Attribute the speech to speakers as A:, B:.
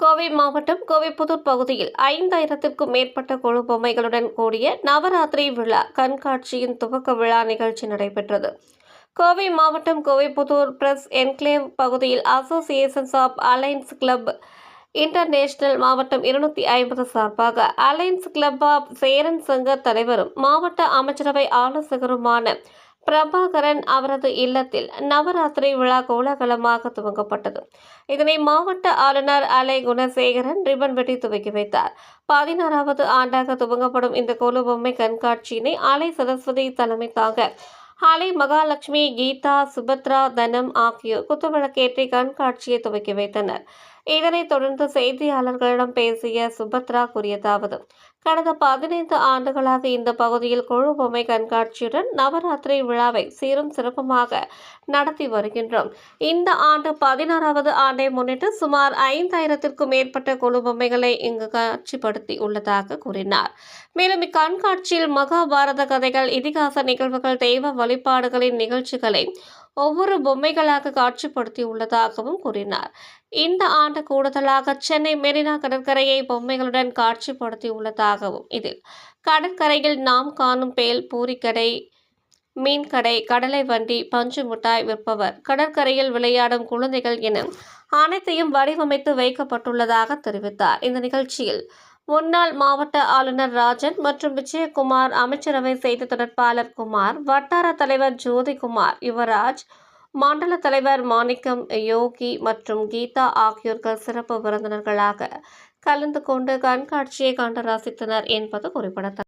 A: கோவை மாவட்டம் கோவைப்புதூர் பகுதியில் ஐந்தாயிரத்திற்கும் மேற்பட்ட கொழு பொம்மைகளுடன் கூடிய நவராத்திரி விழா கண்காட்சியின் துவக்க விழா நிகழ்ச்சி நடைபெற்றது. கோவை மாவட்டம் கோவைப்புதூர் பிரஸ் என்க்ளேவ் பகுதியில் associations of lions club international மாவட்டம் இருநூத்தி ஐம்பது சார்பாக அலைன்ஸ் கிளப் ஆஃப் சேரன் சங்க தலைவரும் மாவட்ட அமைச்சரவை ஆலோசகருமான பிரபாகரன் அவரது இல்லத்தில் நவராத்திரி விழா கோலாகலமாக துவங்கப்பட்டது. இதனை மாவட்ட ஆளுநர் அலை குணசேகரன் ரிப்பன் வெட்டி துவக்கி வைத்தார். பதினாறாவது ஆண்டாக துவங்கப்படும் இந்த கொலு பொம்மை கண்காட்சியினை அலை சரஸ்வதி தலைமை தாங்க அலை மகாலட்சுமி கீதா சுபத்ரா தனம் ஆகியோர் குத்துவிளக்கேற்றி கண்காட்சியை துவக்கி வைத்தனர். இதனைத் தொடர்ந்து செய்தியாளர்களிடம் பேசிய சுபத்ரா கூறியதாவது கடந்த பதினைந்து ஆண்டுகளாக இந்த பகுதியில் குழு பொம்மை கண்காட்சியுடன் நவராத்திரி விழாவை சீரும் சிறப்புமாக நடத்தி வருகின்றோம். இந்த ஆண்டு பதினாறாவது ஆண்டை முன்னிட்டு சுமார் ஐந்தாயிரத்திற்கும் மேற்பட்ட குழு பொம்மைகளை இங்கு காட்சிப்படுத்தி உள்ளதாக கூறினார். மேலும் இக்கண்காட்சியில் மகாபாரத கதைகள் இதிகாச நிகழ்வுகள் தெய்வ வழிபாடுகளின் நிகழ்ச்சிகளை ஒவ்வொரு பொம்மைகளாக காட்சிப்படுத்தி உள்ளதாகவும் கூறினார். இந்த ஆண்டு கூடுதலாக சென்னை மெரினா கடற்கரையை பொம்மைகளுடன் காட்சிப்படுத்தி உள்ளதாகவும் இதில் கடற்கரையில் நாம் காணும் பேல் பூரிக்கடை மீன்கடை கடலை வண்டி பஞ்சு மிட்டாய் விற்பவர் கடற்கரையில் விளையாடும் குழந்தைகள் என அனைத்தையும் வடிவமைத்து வைக்கப்பட்டுள்ளதாக தெரிவித்தார். இந்த நிகழ்ச்சியில் முன்னாள் மாவட்ட ஆளுநர் ராஜன் மற்றும் விஜயகுமார் அமைச்சரவை செய்தி தொடர்பாளர் குமார் வட்டார தலைவர் ஜோதிகுமார் யுவராஜ் மண்டல தலைவர் மாணிக்கம் யோகி மற்றும் கீதா ஆகியோர்கள் சிறப்பு விருந்தினர்களாக கலந்து கொண்டு கண்காட்சியை கண்டு ரசித்தனர் என்பது குறிப்பிடத்தக்கது.